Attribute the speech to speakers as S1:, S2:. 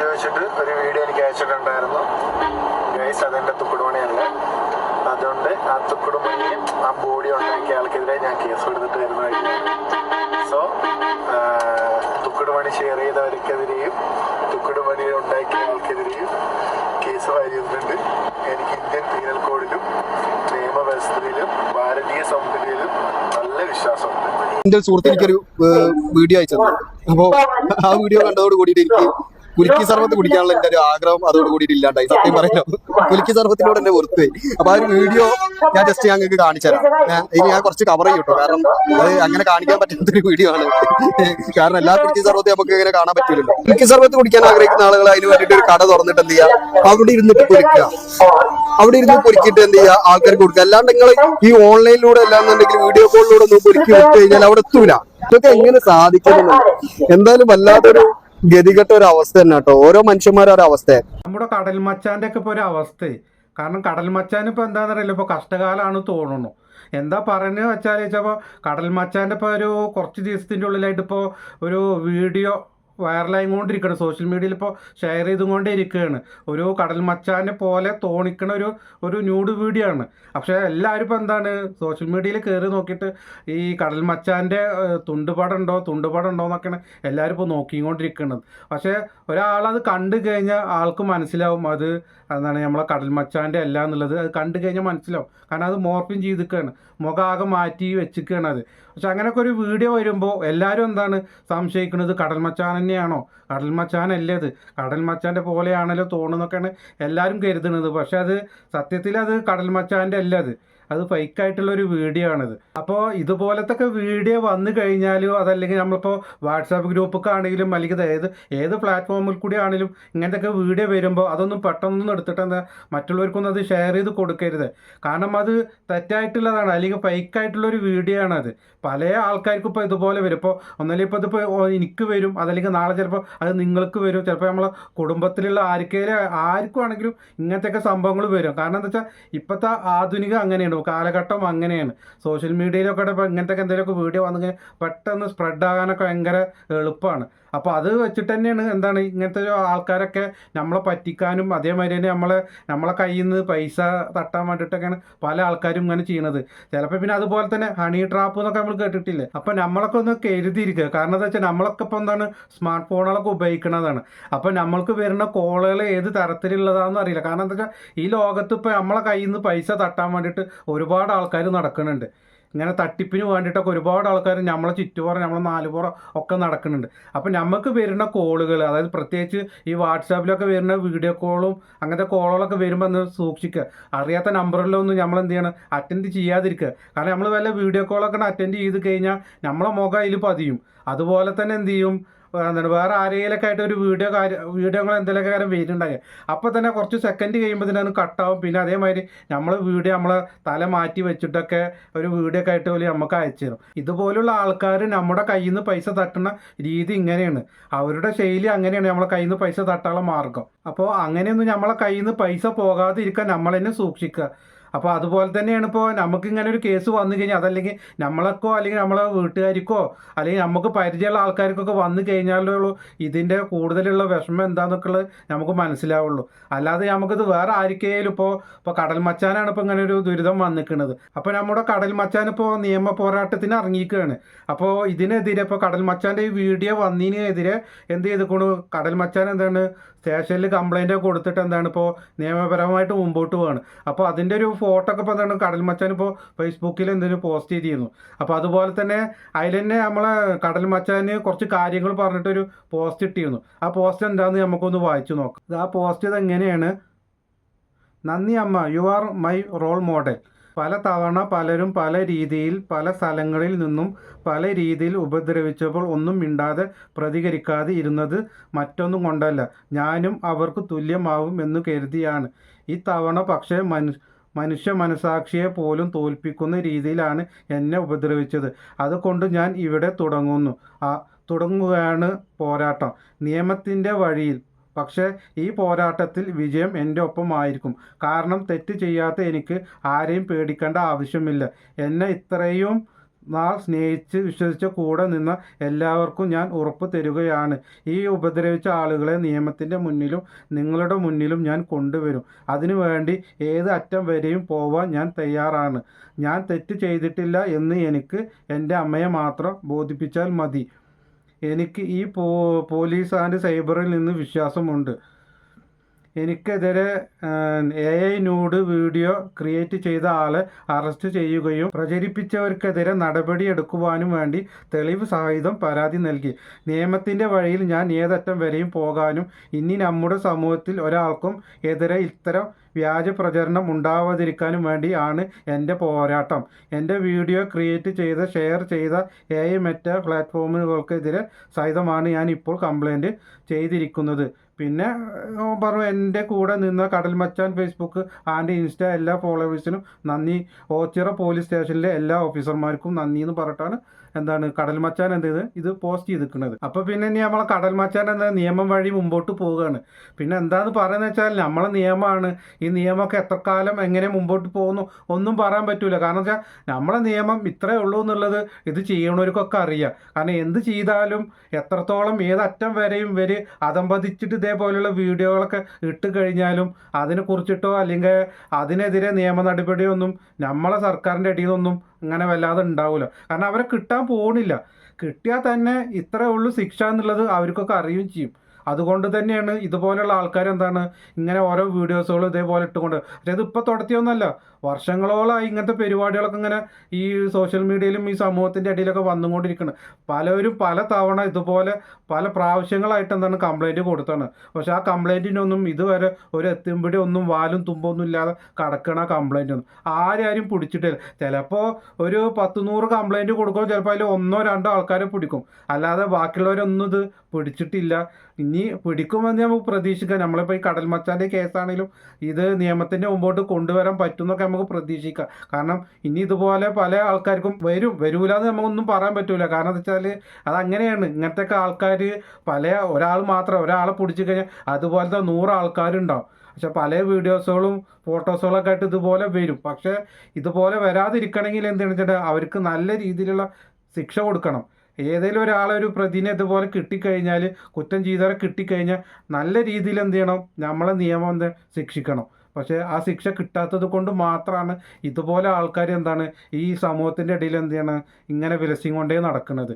S1: ചോദിച്ചിട്ട് ഒരു വീഡിയോ എനിക്ക് അയച്ചിട്ടുണ്ടായിരുന്നു. ഗൈസ് അതെന്റെ തുക്കുടുമണിയല്ല അതുകൊണ്ട് ആ തുക്കുടുമണിയും ആ ബോഡി ഉണ്ടാക്കിയ ആൾക്കെതിരെ ഞാൻ കേസ് കൊടുത്തിട്ട് വരുന്നതായിരിക്കും. സോ തുക്കുടുമണി ഷെയർ ചെയ്തവർക്കെതിരെയും തുക്കുടുമണി ഉണ്ടാക്കിയ ആൾക്കെതിരെയും കേസ് ഫയൽ എനിക്ക് ഇന്ത്യൻ പീനൽ കോഡിലും നിയമവ്യവസ്ഥയിലും ഭാരതീയ സംഹിതയിലും നല്ല വിശ്വാസമുണ്ട്.
S2: എന്റെ സുഹൃത്ത് എനിക്കൊരു വീഡിയോ അയച്ചത് അപ്പോ ആ വീഡിയോ കണ്ടതോട് കൂടി എനിക്ക് കുലുക്കി സർവത്ത് കുടിക്കാനുള്ള എന്റെ ഒരു ആഗ്രഹം അതോട് കൂടി ഇല്ലാണ്ടായി. സത്യം പറയുന്നു കുലുക്കി സർവത്തിനോട് എന്റെ വെറുത്ത് പോയി. അപ്പൊ ആ ഒരു വീഡിയോ ഞാൻ ജസ്റ്റ് ഞങ്ങൾക്ക് കാണിച്ചു തരാം. ഇനി ഞാൻ കുറച്ച് കവർ ചെയ്യും കേട്ടോ. കാരണം അത് അങ്ങനെ കാണിക്കാൻ പറ്റാത്ത ഒരു വീഡിയോ ആണ്. കാരണം എല്ലാ കുലുക്കി സർവത്തും നമുക്ക് ഇങ്ങനെ കാണാൻ പറ്റില്ലല്ലോ കുലുക്കി സർവത്ത് കുടിക്കാൻ ആഗ്രഹിക്കുന്ന ആളുകൾ അതിന് വേണ്ടിയിട്ട് ഒരു കട തുറന്നിട്ട് എന്ത് ചെയ്യാം? അവിടെ ഇരുന്നിട്ട് കുലിക്കുക. അവിടെ ഇരുന്ന് പൊരിക്കിട്ട് എന്ത് ചെയ്യുക ആൾക്കാർക്ക് കൊടുക്കുക. അല്ലാണ്ട് നിങ്ങൾ ഈ ഓൺലൈനിലൂടെ അല്ലാന്നുണ്ടെങ്കിൽ വീഡിയോ കോളിലൂടെ ഒന്നും പൊരിക്കി വിട്ട് കഴിഞ്ഞാൽ അവിടെ എത്തൂല. ഇതൊക്കെ എങ്ങനെ സാധിക്കുന്നു എന്തായാലും വല്ലാത്തൊരു ഗതികെട്ട ഒരു അവസ്ഥ തന്നെ കേട്ടോ. ഓരോ മനുഷ്യന്മാരും ഒരു അവസ്ഥ
S3: നമ്മുടെ കടൽ മച്ചാന്റെ ഒക്കെ ഇപ്പൊ ഒരു അവസ്ഥ കാരണം കടൽ മച്ചാൻ ഇപ്പോൾ എന്താണെന്നറിയില്ല ഇപ്പൊ കഷ്ടകാലാണ് തോന്നുന്നു. എന്താ പറയുന്നത് വെച്ചാൽ വെച്ചപ്പോൾ കടൽ മച്ചാന്റെ ഇപ്പോൾ ഒരു കുറച്ച് ദിവസത്തിന്റെ ഉള്ളിലായിട്ട് ഇപ്പോൾ ഒരു വീഡിയോ വൈറലായിക്കൊണ്ടിരിക്കുകയാണ്. സോഷ്യൽ മീഡിയയിൽ ഇപ്പോൾ ഷെയർ ചെയ്തുകൊണ്ടേ ഇരിക്കുകയാണ് ഒരു കടൽ മച്ചാനെ പോലെ തോണിക്കണ ഒരു ഒരു ന്യൂഡ് വീഡിയോ ആണ്. പക്ഷേ എല്ലാവരും ഇപ്പോൾ എന്താണ് സോഷ്യൽ മീഡിയയിൽ കയറി നോക്കിയിട്ട് ഈ കടൽ മച്ചാന്റെ തുണ്ടുപാടുണ്ടോ തുണ്ടുപാടുണ്ടോ എന്നൊക്കെയാണ് എല്ലാവരും ഇപ്പോൾ നോക്കിക്കൊണ്ടിരിക്കുന്നത് പക്ഷേ ഒരാളത് കണ്ടു കഴിഞ്ഞാൽ ആൾക്ക് മനസ്സിലാവും അത് എന്താണ് നമ്മളെ കടൽ മച്ചാന്റെ അല്ല എന്നുള്ളത്. അത് കണ്ടു കഴിഞ്ഞാൽ മനസ്സിലാവും. കാരണം അത് മോർഫിൻ ചെയ്തിക്കുകയാണ് മുഖം ആകെ മാറ്റി വെച്ചിരിക്കുകയാണ് അത്. പക്ഷെ അങ്ങനെയൊക്കെ ഒരു വീഡിയോ വരുമ്പോൾ എല്ലാവരും എന്താണ് സംശയിക്കുന്നത്? കടൽ മച്ചാൻ തന്നെയാണോ? കടൽ മച്ചാനല്ലേ അത്? കടൽ മച്ചാന്റെ പോലെയാണല്ലോ തോന്നുന്നൊക്കെയാണ് എല്ലാവരും കരുതുന്നത്. പക്ഷെ അത് സത്യത്തിൽ അത് കടൽ മച്ചാന്റെ അല്ല അത്. അത് ഫേക്കായിട്ടുള്ള ഒരു വീഡിയോ ആണിത്. അപ്പോൾ ഇതുപോലത്തെ വീഡിയോ വന്നു കഴിഞ്ഞാലും അതല്ലെങ്കിൽ നമ്മളിപ്പോൾ വാട്സാപ്പ് ഗ്രൂപ്പൊക്കെ ആണെങ്കിലും അല്ലെങ്കിൽ ഏത് ഏത് പ്ലാറ്റ്ഫോമിൽ കൂടി ആണെങ്കിലും ഇങ്ങനത്തെ വീഡിയോ വരുമ്പോൾ അതൊന്നും പെട്ടെന്നൊന്നും എടുത്തിട്ട് എന്താ മറ്റുള്ളവർക്കൊന്നും അത് ഷെയർ ചെയ്ത് കൊടുക്കരുത്. കാരണം അത് തെറ്റായിട്ടുള്ളതാണ്. അല്ലെങ്കിൽ ഫേക്കായിട്ടുള്ള ഒരു വീഡിയോ ആണത്. പല ആൾക്കാർക്കും ഇപ്പോൾ ഇതുപോലെ വരും. ഇപ്പോൾ ഒന്നല്ലെങ്കിൽ ഇപ്പോൾ ഇതിപ്പോൾ എനിക്ക് വരും. അതല്ലെങ്കിൽ നാളെ ചിലപ്പോൾ അത് നിങ്ങൾക്ക് വരും. ചിലപ്പോൾ നമ്മളെ കുടുംബത്തിലുള്ള ആർക്കേലും ആർക്കും ആണെങ്കിലും ഇങ്ങനത്തെയൊക്കെ സംഭവങ്ങൾ വരും. കാരണം എന്താ വെച്ചാൽ ഇപ്പോഴത്തെ ആധുനിക അങ്ങനെയാണ്. കാലഘട്ടം അങ്ങനെയാണ്. സോഷ്യൽ മീഡിയയിലൊക്കെ ഇപ്പോൾ ഇങ്ങനത്തെ എന്തെങ്കിലുമൊക്കെ വീഡിയോ വന്നു കഴിഞ്ഞാൽ പെട്ടെന്ന് സ്പ്രെഡ് ആകാനൊക്കെ ഭയങ്കര എളുപ്പമാണ്. അപ്പോൾ അത് വെച്ചിട്ട് തന്നെയാണ് എന്താണ് ഇങ്ങനത്തെ ഒരു ആൾക്കാരൊക്കെ നമ്മളെ പറ്റിക്കാനും അതേമാതിരി തന്നെ നമ്മളെ നമ്മളെ കയ്യിൽ നിന്ന് പൈസ തട്ടാൻ വേണ്ടിയിട്ടൊക്കെയാണ് പല ആൾക്കാരും ഇങ്ങനെ ചെയ്യുന്നത് ചിലപ്പോൾ പിന്നെ അതുപോലെ തന്നെ ഹണി ട്രാപ്പ് എന്നൊക്കെ നമ്മൾ കേട്ടിട്ടില്ലേ? അപ്പോൾ നമ്മളൊക്കെ ഒന്ന് കരുതിയിരിക്കുക. കാരണം എന്താ വെച്ചാൽ നമ്മളൊക്കെ ഇപ്പോൾ എന്താണ് സ്മാർട്ട് ഫോണുകളൊക്കെ ഉപയോഗിക്കുന്നതാണ് അപ്പോൾ നമ്മൾക്ക് വരുന്ന കോളുകൾ ഏത് തരത്തിലുള്ളതാണെന്ന് അറിയില്ല. കാരണം എന്താ വെച്ചാൽ ഈ ലോകത്ത് ഇപ്പോൾ നമ്മളെ കയ്യിൽ നിന്ന് പൈസ തട്ടാൻ വേണ്ടിയിട്ട് ഒരുപാട് ആൾക്കാർ നടക്കുന്നുണ്ട് ഇങ്ങനെ തട്ടിപ്പിന് വേണ്ടിയിട്ടൊക്കെ ഒരുപാട് ആൾക്കാർ നമ്മളെ ചുറ്റുപുറം നമ്മളെ നാലുപുറം ഒക്കെ നടക്കുന്നുണ്ട് അപ്പം നമുക്ക് വരുന്ന കോളുകൾ അതായത് പ്രത്യേകിച്ച് ഈ വാട്സാപ്പിലൊക്കെ വരുന്ന വീഡിയോ കോളും അങ്ങനത്തെ കോളുകളൊക്കെ വരുമ്പോൾ ഒന്ന് സൂക്ഷിക്കുക. അറിയാത്ത നമ്പറിലൊന്നും നമ്മൾ എന്ത് ചെയ്യണം അറ്റൻഡ് ചെയ്യാതിരിക്കുക. കാരണം നമ്മൾ വല്ല വീഡിയോ കോളൊക്കെ അറ്റൻഡ് ചെയ്ത് കഴിഞ്ഞാൽ നമ്മളെ മുഖം അതിൽ പതിയും. അതുപോലെ തന്നെ എന്ത് ചെയ്യും എന്താണ് വേറെ ആരെങ്കിലൊക്കെ ആയിട്ട് ഒരു വീഡിയോ കാര്യം വീഡിയോകൾ എന്തെങ്കിലുമൊക്കെ കാര്യം വരുന്നുണ്ടാകുക അപ്പോൾ തന്നെ കുറച്ച് സെക്കൻഡ് കഴിയുമ്പോൾ തന്നെ കട്ടാവും പിന്നെ അതേമാതിരി നമ്മൾ വീഡിയോ നമ്മളെ തല മാറ്റി വെച്ചിട്ടൊക്കെ ഒരു വീഡിയോ ഒക്കെ ആയിട്ട് പോലും നമുക്ക് അയച്ചു തരും. ഇതുപോലുള്ള ആൾക്കാർ നമ്മുടെ കയ്യിൽ നിന്ന് പൈസ തട്ടുന്ന രീതി ഇങ്ങനെയാണ്. അവരുടെ ശൈലി അങ്ങനെയാണ് നമ്മളെ കയ്യിൽ നിന്ന് പൈസ തട്ടാനുള്ള മാർഗം അപ്പോൾ അങ്ങനെയൊന്നും നമ്മളെ കയ്യിൽ നിന്ന് പൈസ പോകാതെ ഇരിക്കാൻ നമ്മൾ സൂക്ഷിക്കുക. അപ്പോൾ അതുപോലെ തന്നെയാണ് ഇപ്പോൾ നമുക്ക് ഇങ്ങനെ ഒരു കേസ് വന്നു കഴിഞ്ഞാൽ അതല്ലെങ്കിൽ നമ്മളെക്കോ അല്ലെങ്കിൽ നമ്മളെ വീട്ടുകാർക്കോ അല്ലെങ്കിൽ നമുക്ക് പരിചയമുള്ള ആൾക്കാർക്കൊക്കെ വന്നു കഴിഞ്ഞാലേ ഉള്ളൂ ഇതിന്റെ കൂടുതലുള്ള വിഷമം എന്താണെന്നൊക്കെ നമുക്ക് മനസ്സിലാവുള്ളൂ. അല്ലാതെ നമുക്കിത് വേറെ ആർക്കെങ്കിലും ഇപ്പോൾ ഇപ്പോൾ കടൽ മച്ചാനാണ് ഇപ്പോൾ ഇങ്ങനെ ഒരു ദുരിതം വന്നിക്കുന്നത് അപ്പോൾ നമ്മുടെ കടൽ മച്ചാൻ ഇപ്പോൾ നിയമ പോരാട്ടത്തിന് ഇറങ്ങിയിരിക്കുകയാണ്. അപ്പോൾ ഇതിനെതിരെ ഇപ്പോൾ കടൽ മച്ചാന്റെ ഈ വീഡിയോ വന്നതിനെതിരെ എന്ത് ചെയ്തുകൊണ്ട് കടൽ മച്ചാൻ എന്താണ് സ്റ്റേഷനിൽ കംപ്ലൈന്റ് കൊടുത്തിട്ട് എന്താണ് ഇപ്പോൾ നിയമപരമായിട്ട് മുമ്പോട്ട് പോവാണ്. അപ്പോൾ അതിന്റെ ഒരു ഫോട്ടോ ഒക്കെ ഇപ്പോൾ എന്താണ് കടൽമച്ചാൻ ഇപ്പോൾ ഫേസ്ബുക്കിൽ എന്തെങ്കിലും പോസ്റ്റ് ചെയ്തിരുന്നു. അപ്പോൾ അതുപോലെ തന്നെ അതിൽ തന്നെ നമ്മളെ കടൽമച്ചാൻ കുറച്ച് കാര്യങ്ങൾ പറഞ്ഞിട്ടൊരു പോസ്റ്റ് ഇട്ടിരുന്നു. ആ പോസ്റ്റ് എന്താണെന്ന് നമുക്കൊന്ന് വായിച്ചു നോക്കാം. ആ പോസ്റ്റ് ഇത് എങ്ങനെയാണ് നന്ദി അമ്മ you are my role model പല തവണ പലരും പല രീതിയിൽ പല സ്ഥലങ്ങളിൽ നിന്നും പല രീതിയിൽ ഉപദ്രവിച്ചപ്പോൾ ഒന്നും മിണ്ടാതെ പ്രതികരിക്കാതെ ഇരുന്നത് മറ്റൊന്നും കൊണ്ടല്ല. ഞാനും അവർക്ക് തുല്യമാവും എന്ന് കരുതിയാണ്. ഈ തവണ പക്ഷേ മനു മനുഷ്യ മനസാക്ഷിയെ പോലും തോൽപ്പിക്കുന്ന രീതിയിലാണ് എന്നെ ഉപദ്രവിച്ചത്. അതുകൊണ്ട് ഞാൻ ഇവിടെ തുടങ്ങുന്നു. ആ തുടങ്ങുകയാണ് പോരാട്ടം. നിയമത്തിന്റെ വഴിയിൽ. പക്ഷേ ഈ പോരാട്ടത്തിൽ വിജയം എന്റെ ഒപ്പമായിരിക്കും. കാരണം തെറ്റ് ചെയ്യാത്ത എനിക്ക് ആരെയും പേടിക്കേണ്ട ആവശ്യമില്ല. എന്നെ ഇത്രയും നാൾ സ്നേഹിച്ച് വിശ്വസിച്ച കൂടെ നിന്ന എല്ലാവർക്കും ഞാൻ ഉറപ്പ് തരുകയാണ്. ഈ ഉപദ്രവിച്ച ആളുകളെ നിയമത്തിന്റെ മുന്നിലും നിങ്ങളുടെ മുന്നിലും ഞാൻ കൊണ്ടുവരും. അതിനുവേണ്ടി ഏത് അറ്റം വരെയും പോവാൻ ഞാൻ തയ്യാറാണ്. ഞാൻ തെറ്റ് ചെയ്തിട്ടില്ല എന്ന് എനിക്ക് എന്റെ അമ്മയെ മാത്രം ബോധിപ്പിച്ചാൽ മതി. എനിക്ക് ഈ പോലീസ് ആൻഡ് സൈബറിൽ നിന്ന് വിശ്വാസമുണ്ട്. എനിക്കെതിരെ A I nude video create ചെയ്ത ആളെ അറസ്റ്റ് ചെയ്യുകയും പ്രചരിപ്പിച്ചവർക്കെതിരെ നടപടിയെടുക്കുവാനും വേണ്ടി തെളിവ് സഹിതം പരാതി നൽകി. നിയമത്തിന്റെ വഴിയിൽ ഞാൻ ഏതറ്റം വരെയും പോകാനും ഇനി നമ്മുടെ സമൂഹത്തിൽ ഒരാൾക്കും എതിരെ ഇത്തരം വ്യാജ പ്രചരണം ഉണ്ടാവാതിരിക്കാനും വേണ്ടി ആണ് എന്റെ പോരാട്ടം. എന്റെ വീഡിയോ ക്രിയേറ്റ് ചെയ്ത് ഷെയർ ചെയ്ത എ ഐ മെറ്റ പ്ലാറ്റ്ഫോമുകൾക്കെതിരെ സഹിതമാണ് ഞാൻ ഇപ്പോൾ കംപ്ലൈന്റ് ചെയ്തിരിക്കുന്നത്. പിന്നെ പറഞ്ഞു എന്റെ കൂടെ നിന്ന കടൽ മച്ചാൻ ഫേസ്ബുക്ക് ആൻഡ് ഇൻസ്റ്റ എല്ലാ ഫോളോവേഴ്സിനും നന്ദി. ഓച്ചിറ പോലീസ് സ്റ്റേഷനിലെ എല്ലാ ഓഫീസർമാർക്കും നന്ദി എന്ന് പറഞ്ഞിട്ടാണ് എന്താണ് കടൽ മച്ചാൻ എന്ത് ചെയ്ത്? ഇത് പോസ്റ്റ് ചെയ്തിരിക്കുന്നത്. അപ്പോൾ പിന്നെ ഇനി നമ്മളെ കടൽ മച്ചാൻ എന്ന നിയമം വഴി മുമ്പോട്ട് പോവുകയാണ്. പിന്നെ എന്താന്ന് പറയുന്നത് വെച്ചാൽ നമ്മളെ നിയമമാണ്. ഈ നിയമമൊക്കെ എത്ര കാലം എങ്ങനെ മുമ്പോട്ട് പോകുന്നു ഒന്നും പറയാൻ പറ്റൂല. കാരണം വെച്ചാൽ നമ്മളെ നിയമം ഇത്രേ ഉള്ളൂ എന്നുള്ളത് ഇത് ചെയ്യണവർക്കൊക്കെ അറിയാം. കാരണം എന്ത് ചെയ്താലും എത്രത്തോളം ഏതറ്റം വരെയും ഇവർ അതമ്പതിച്ചിട്ട് ഇതേപോലെയുള്ള വീഡിയോകളൊക്കെ ഇട്ട് കഴിഞ്ഞാലും അതിനെ കുറിച്ചിട്ടോ അല്ലെങ്കിൽ അതിനെതിരെ നിയമ നടപടിയൊന്നും നമ്മളെ സർക്കാരിന്റെ അടിയിൽ നിന്നൊന്നും അങ്ങനെ വല്ലാതെ ഉണ്ടാവില്ല കാരണം അവരെ കിട്ടാൻ പോകണില്ല കിട്ടിയാൽ തന്നെ ഇത്രേ ഉള്ളൂ ശിക്ഷ എന്നുള്ളത് അവർക്കൊക്കെ അറിയുകയും ചെയ്യും. അതുകൊണ്ട് തന്നെയാണ് ഇതുപോലെയുള്ള ആൾക്കാർ എന്താണ് ഇങ്ങനെ ഓരോ വീഡിയോസുകൾ ഇതേപോലെ ഇട്ടുകൊണ്ട്. പക്ഷേ ഇതിപ്പോൾ തുടത്തിയൊന്നുമല്ല വർഷങ്ങളോളമായി ഇങ്ങനത്തെ പരിപാടികളൊക്കെ ഇങ്ങനെ ഈ സോഷ്യൽ മീഡിയയിലും ഈ സമൂഹത്തിന്റെ ഇടയിലൊക്കെ വന്നുകൊണ്ടിരിക്കുന്നത് പലവരും പല തവണ ഇതുപോലെ പല പ്രാവശ്യങ്ങളായിട്ട് എന്താണ് കംപ്ലൈന്റ് കൊടുത്താണ്. പക്ഷെ ആ കംപ്ലൈന്റിനൊന്നും ഇതുവരെ ഒരു എത്തുമ്പിടി ഒന്നും വാലും തുമ്പൊന്നും ഇല്ലാതെ കടക്കണ കംപ്ലൈന്റ് ഒന്നും. ആരും പിടിച്ചിട്ടില്ല. ചിലപ്പോൾ ഒരു പത്ത് നൂറ് കംപ്ലൈന്റ് കൊടുക്കുമ്പോൾ ചിലപ്പോൾ അതിൽ ഒന്നോ രണ്ടോ ആൾക്കാരെ പിടിക്കും. അല്ലാതെ ബാക്കിയുള്ളവരൊന്നും ഇത് പിടിച്ചിട്ടില്ല. ഇനി പിടിക്കുമെന്ന് നമുക്ക് പ്രതീക്ഷിക്കാം. നമ്മളിപ്പോൾ ഈ കടൽ മച്ചാന്റെ കേസാണെങ്കിലും ഇത് നിയമത്തിന്റെ മുമ്പോട്ട് കൊണ്ടുവരാൻ പറ്റുമെന്നൊക്കെ നമുക്ക് പ്രതീക്ഷിക്കാം. കാരണം ഇനി ഇതുപോലെ പല ആൾക്കാർക്കും വരും. വരൂല എന്ന് നമുക്കൊന്നും പറയാൻ പറ്റൂല. കാരണം എന്താ വെച്ചാൽ അതങ്ങനെയാണ്. ഇങ്ങനത്തെ ആൾക്കാർ പല ഒരാൾ മാത്രം ഒരാളെ പിടിച്ചു കഴിഞ്ഞാൽ അതുപോലത്തെ നൂറ് ആൾക്കാരുണ്ടാവും. പക്ഷെ പല വീഡിയോസുകളും ഫോട്ടോസുകളൊക്കെ ആയിട്ട് ഇതുപോലെ വരും. പക്ഷേ ഇതുപോലെ വരാതിരിക്കണമെങ്കിൽ എന്താണ് വെച്ചാൽ അവർക്ക് നല്ല രീതിയിലുള്ള ശിക്ഷ കൊടുക്കണം. ഏതെങ്കിലും ഒരാളെ ഒരു പ്രതിനെ ഇതുപോലെ കിട്ടിക്കഴിഞ്ഞാൽ കുറ്റം ചെയ്തവരെ കിട്ടിക്കഴിഞ്ഞാൽ നല്ല രീതിയിൽ എന്ത് ചെയ്യണം? നമ്മളെ നിയമം എന്ത് ശിക്ഷിക്കണം. പക്ഷേ ആ ശിക്ഷ കിട്ടാത്തത് കൊണ്ട് മാത്രമാണ് ഇതുപോലെ ആൾക്കാർ എന്താണ് ഈ സമൂഹത്തിന്റെ ഇടയിൽ എന്ത് ചെയ്യണം? ഇങ്ങനെ വിലസിങ് കൊണ്ടേ നടക്കുന്നത്